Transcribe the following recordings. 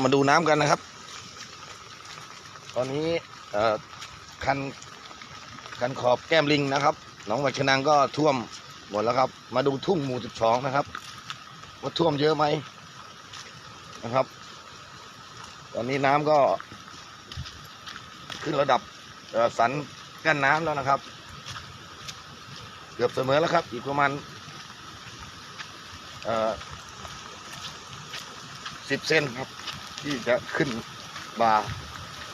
มาดูน้ำกันนะครับ ตอนนี้เอคันคันขอบแก้มลิงนะครับหนองวัชนังก็ท่วมหมดแล้วครับ มาดูทุ่งหมู่สิบสองนะครับ ว่าท่วมเยอะไหมนะครับ ตอนนี้น้ำก็ ขึ้นระดับสันกั้นน้ำแล้วนะครับ เกือบเสมอแล้วครับ อีกประมาณสิบเซนครับ ที่จะขึ้นบา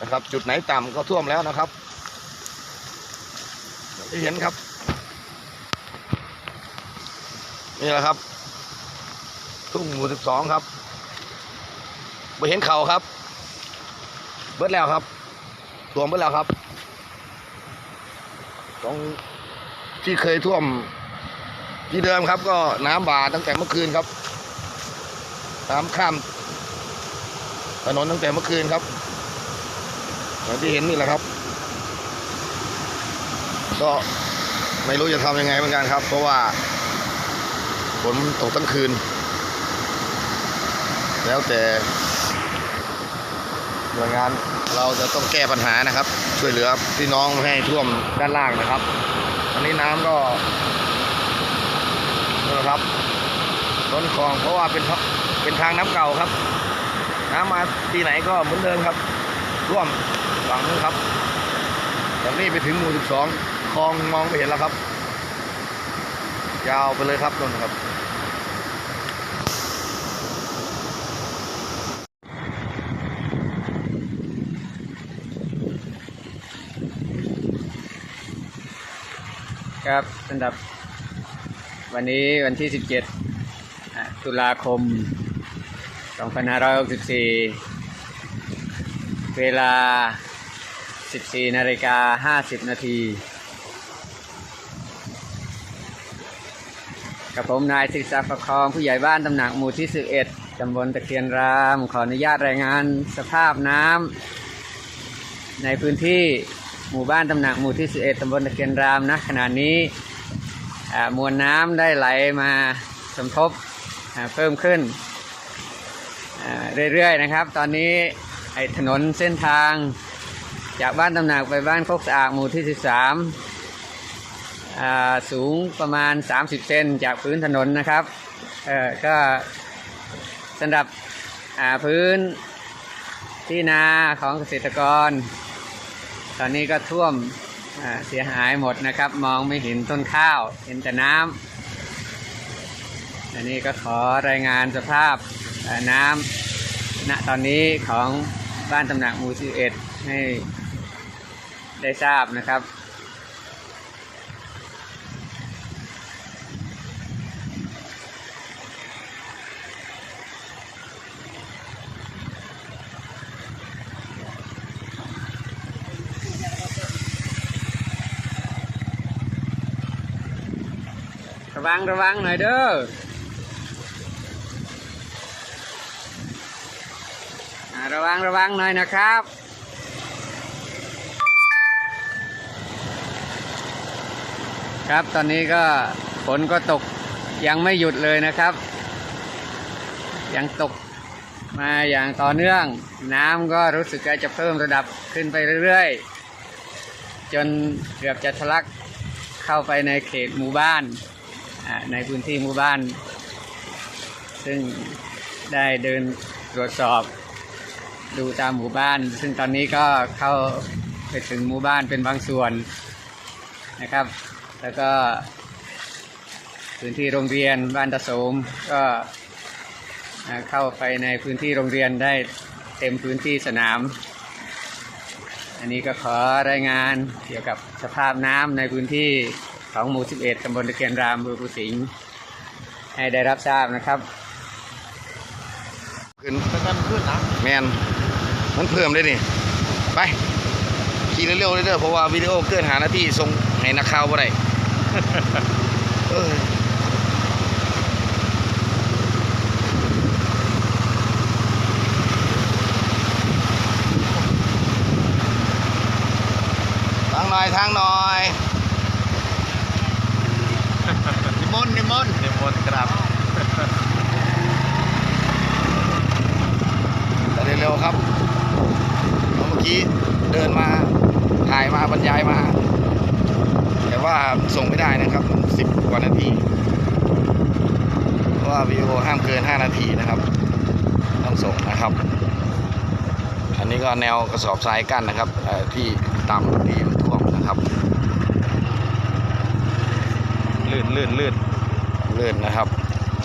นะครับ จุดไหนต่ำก็ท่วมแล้วนะครับที่เห็นครับ นี่แหละครับ ทุ่งหมู่สิบสองครับไปเห็นเขาครับ เบิดแล้วครับท่วมเบิดแล้วครับตรงที่เคยท่วมที่เดิมครับ ก็น้ำบาตั้งแต่เมื่อคืนครับ น้ำข้าม ถนนตั้งแต่เมื่อคืนครับอย่างที่เห็นนี่แหละครับ ก็ไม่รู้จะทำยังไงเหมือนกันครับ เพราะว่าฝนตกทั้งคืน แล้วแต่หน่วยงานเราจะต้องแก้ปัญหานะครับ ช่วยเหลือพี่น้องให้ท่วมด้านล่างนะครับอันนี้น้ำก็นะครับล้นคลองเพราะว่าเป็นเป็นทางน้ำเก่าครับ น้ำมาปีไหนก็เหมือนเดิมครับ ร่วมฝั่งครับจากนี้ไปถึงหมู่ 12 คลองมองไปเห็นแล้วครับ ยาวไปเลยครับนนครับ ครับสำหรับ วันนี้วันที่ 17 ตุลาคม 2564 เวลา 14นาฬิกา50 นาที กับผมนายศิษย์ศักดิ์ประคองผู้ใหญ่บ้านตำหนักหมู่ที่ 11ตำบลตะเคียนราม ขออนุญาตรายงานสภาพน้ำในพื้นที่หมู่บ้านตำหนักหมู่ที่ 11ตำบลตะเคียนรามนะขณะนี้มวลน้ำได้ไหลมาสมทบเพิ่มขึ้น เรื่อยๆนะครับ ตอนนี้ไอ้ถนนเส้นทาง จากบ้านตำหนักไปบ้านโคกสะอาดหมู่ที่ 13อ่าสูงประมาณ 30 เซนจากพื้นถนนนะครับก็สำหรับพื้นที่นาของเกษตรกร ตอนนี้ก็ท่วมเสียหายหมดนะครับ มองไม่เห็นต้นข้าว เห็นแต่น้ำอันนี้ก็ขอรายงานสภาพ น้ำณตอนนี้ของบ้านตำหนักหมู่11ให้ได้ทราบนะครับระวังระวังหน่อยเด้ออ่า ระวังระวังหน่อยนะครับ ครับตอนนี้ก็ฝนก็ตกยังไม่หยุดเลยนะครับ ยังตกมาอย่างต่อเนื่อง น้ำก็รู้สึกว่าจะเพิ่มระดับขึ้นไปเรื่อยๆ จนเกือบจะทะลักเข้าไปในเขตหมู่บ้านในพื้นที่หมู่บ้าน ซึ่งได้เดินตรวจสอบ ดูตามหมู่บ้าน ซึ่งตอนนี้ก็เข้าไปถึงหมู่บ้านเป็นบางส่วนนะครับ แล้วก็ พื้นที่โรงเรียนบ้านตะโสมก็อ่าเข้าไปในพื้นที่โรงเรียนได้เต็มพื้นที่สนาม อันนี้ก็ขอรายงานเกี่ยวกับสภาพน้ำในพื้นที่ของหมู่ 11ตำบลตะเคียนรามอำเภอภูสิงห์ให้ได้รับทราบนะครับ ขึ้นแต่มันขึ้นนะแมน มันเพิ่มเลยนี่ ไป ขี่เร็วๆเลยเด้อเพราะว่าวิดีโอเกินหานาทีส่งให้นักข่าวบ่ได้เออทางหน่อยทางหน่อยนิมนต์นิมนต์นิมนต์ครับไปร็วครับ เมื่อกี้เดินมาถ่ายมาบรรยายมา แต่ว่าส่งไม่ได้นะครับสิบกว่านาทีเพราะว่าวิดีโอห้ามเกิน 5 นาทีนะครับ ต้องส่งนะครับ อันนี้ก็แนวกระสอบทรายกั้นนะครับเอ่อที่ต่ำที่ท่วมนะครับลื่นลื่นลื่นเลื่อนนะครับ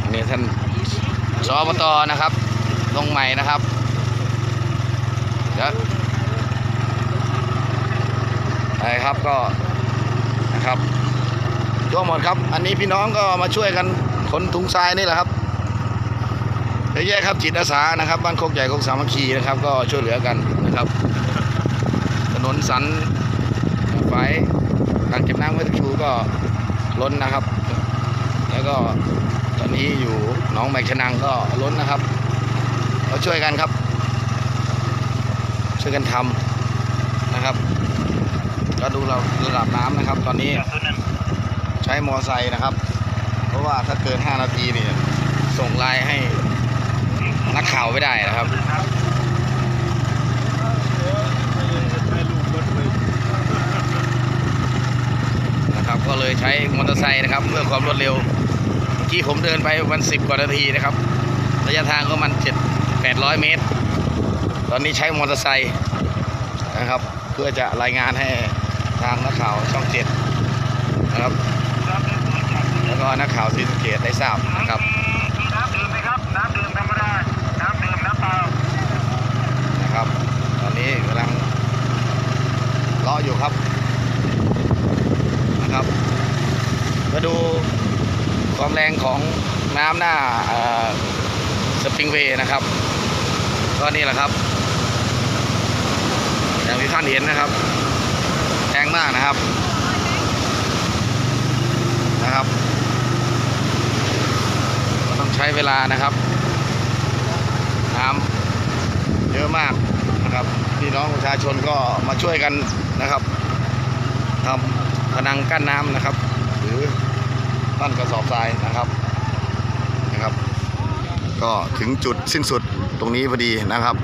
อันนี้ท่านสอบตนะครับลงใหม่นะครับเดี๋ยว ไปครับก็นะครับทั่วหมดครับ อันนี้พี่น้องก็มาช่วยกันขนถุงทรายนี่แหละครับเยอะแยะครับจิตอาสานะครับ บ้านโคกใหญ่โคกสามัคคีนะครับ ก็ช่วยเหลือกันนะครับ ถนนสันไฟทางเก็บน้ำวัดชูก็ล้นนะครับ แล้วก็ตอนนี้อยู่หน้องแมกชะนังก็ล้นนะครับเราช่วยกันครับ ช่วยกันทำนะครับ ก็ดูเราระดับน้ำนะครับ ตอนนี้ใช้มอไซค์นะครับ เพราะว่าถ้าเกิน 5 นาทีนี่ส่งไลน์ให้นักข่าวไม่ได้นะครับนะครับ ก็เลยใช้มอเตอร์ไซค์นะครับเพื่อความรวดเร็วเมื่อกี้ผมเดินไปวันสิบกว่านาทีนะครับ ระยะทางก็มันเจ็ดแปดร้อยเมตร ตอนนี้ใช้มอเตอร์ไซค์นะครับ เพื่อจะรายงานให้ ทางนักข่าวช่องเจ็ดนะครับ แล้วก็นักข่าวศรีสะเกดได้ทราบนะครับมีน้ำดื่มไหมครับน้ำดื่มธรรมดาน้ำดื่มน้ำเปล่านะครับ ตอนนี้กำลังรออยู่ครับนะครับ มาดูความแรงของน้ำหน้าสปริงเวย์นะครับ ก็นี่แหละครับอย่างที่ท่านเห็นนะครับแรง มากนะครับ นะครับก็ต้องใช้เวลานะครับ น้ำเยอะมากนะครับพี่น้องประชาชนก็มาช่วยกันนะครับทำพนังกั้นน้ำนะครับ หรือตั้นกระสอบทรายนะครับนะครับ ก็ถึงจุดสิ้นสุดตรงนี้พอดีนะครับ